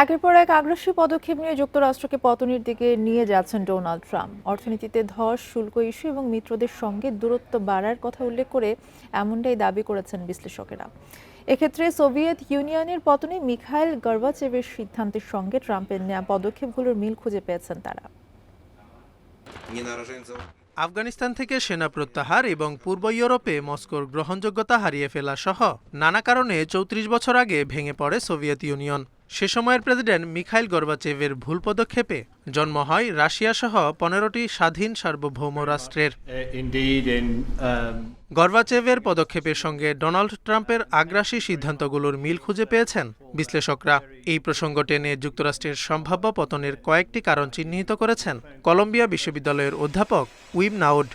একের পর এক আগ্রাসী পদক্ষেপ নিয়ে যুক্তরাষ্ট্রকে পতনের দিকে নিয়ে যাচ্ছেন ডোনাল্ড ট্রাম্প। অর্থনীতিতে ধস, শুল্ক ইস্যু এবং মিত্রদের সঙ্গে দূরত্ব বাড়ার কথা উল্লেখ করে এমনটাই দাবি করেছেন বিশ্লেষকেরা। এক্ষেত্রে সোভিয়েত ইউনিয়নের পতনে মিখাইল গর্বাচেভের সিদ্ধান্তের সঙ্গে ট্রাম্পের নেওয়া পদক্ষেপগুলোর মিল খুঁজে পেয়েছেন তারা। আফগানিস্তান থেকে সেনা প্রত্যাহার এবং পূর্ব ইউরোপে মস্কোর গ্রহণযোগ্যতা হারিয়ে ফেলা সহ নানা কারণে চৌত্রিশ বছর আগে ভেঙে পড়ে সোভিয়েত ইউনিয়ন। সে সময়ের প্রেসিডেন্ট মিখাইল গর্বাচেভের ভুল পদক্ষেপে জন্ম হয় রাশিয়া সহ পনেরোটি স্বাধীন সার্বভৌম রাষ্ট্রের। Uh, um, গর্বাচেভের পদক্ষেপের সঙ্গে ডোনাল্ড ট্রাম্পের আগ্রাসী সিদ্ধান্তগুলোর মিল খুঁজে পেয়েছেন বিশ্লেষকরা। এই প্রসঙ্গ টেনে যুক্তরাষ্ট্রের সম্ভাব্য পতনের কয়েকটি কারণ চিহ্নিত করেছেন। কলম্বিয়া বিশ্ববিদ্যালয়ের অধ্যাপক উইম নাউড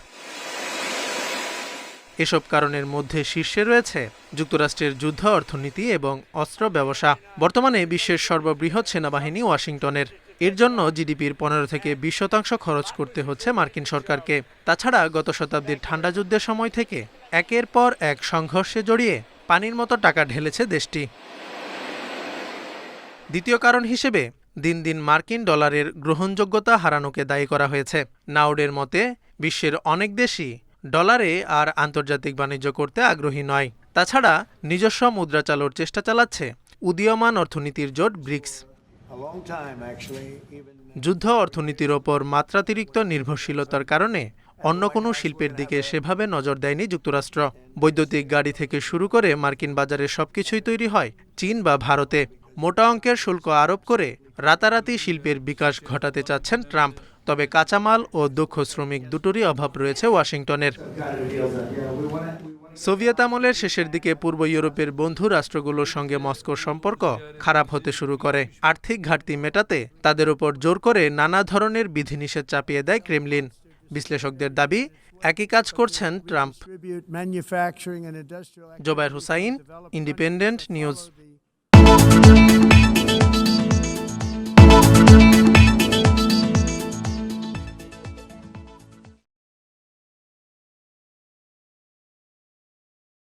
এসব কারণের মধ্যে শীর্ষে রয়েছে যুক্তরাষ্ট্রের যুদ্ধ, অর্থনীতি এবং অস্ত্র ব্যবসা। বর্তমানে বিশ্বের সর্ববৃহৎ সেনাবাহিনী ওয়াশিংটনের। এর জন্য জিডিপির পনেরো থেকে বিশ শতাংশ খরচ করতে হচ্ছে মার্কিন সরকারকে। তাছাড়া গত শতাব্দীর ঠান্ডা যুদ্ধের সময় থেকে একের পর এক সংঘর্ষে জড়িয়ে পানির মতো টাকা ঢেলেছে দেশটি। দ্বিতীয় কারণ হিসেবে দিন দিন মার্কিন ডলারের গ্রহণযোগ্যতা হারানোকে দায়ী করা হয়েছে। নাউডের মতে, বিশ্বের অনেক দেশই ডলারে আর আন্তর্জাতিক বাণিজ্য করতে আগ্রহী নয়। তাছাড়া নিজস্ব মুদ্রা চালুর চেষ্টা চালাচ্ছে উদীয়মান অর্থনীতির জোট ব্রিক্স। যুদ্ধ অর্থনীতির ওপর মাত্রাতিরিক্ত নির্ভরশীলতার কারণে অন্য কোনো শিল্পের দিকে সেভাবে নজর দেয়নি যুক্তরাষ্ট্র। বৈদ্যুতিক গাড়ি থেকে শুরু করে মার্কিন বাজারে সবকিছুই তৈরি হয় চীন বা ভারতে। মোটা অঙ্কের শুল্ক আরোপ করে রাতারাতি শিল্পের বিকাশ ঘটাতে চাচ্ছেন ট্রাম্প। তবে কাঁচামাল ও দক্ষ শ্রমিক দুটোরই অভাব রয়েছে ওয়াশিংটনের। সোভিয়েত আমলের শেষের দিকে পূর্ব ইউরোপের বন্ধু রাষ্ট্রগুলোর সঙ্গে মস্কোর সম্পর্ক খারাপ হতে শুরু করে। আর্থিক ঘাটতি মেটাতে তাদের উপর জোর করে নানা ধরনের বিধিনিষেধ চাপিয়ে দেয় ক্রেমলিন। বিশ্লেষকদের দাবি, একই কাজ করছেন Trump. Jobayer Hussain, Independent News.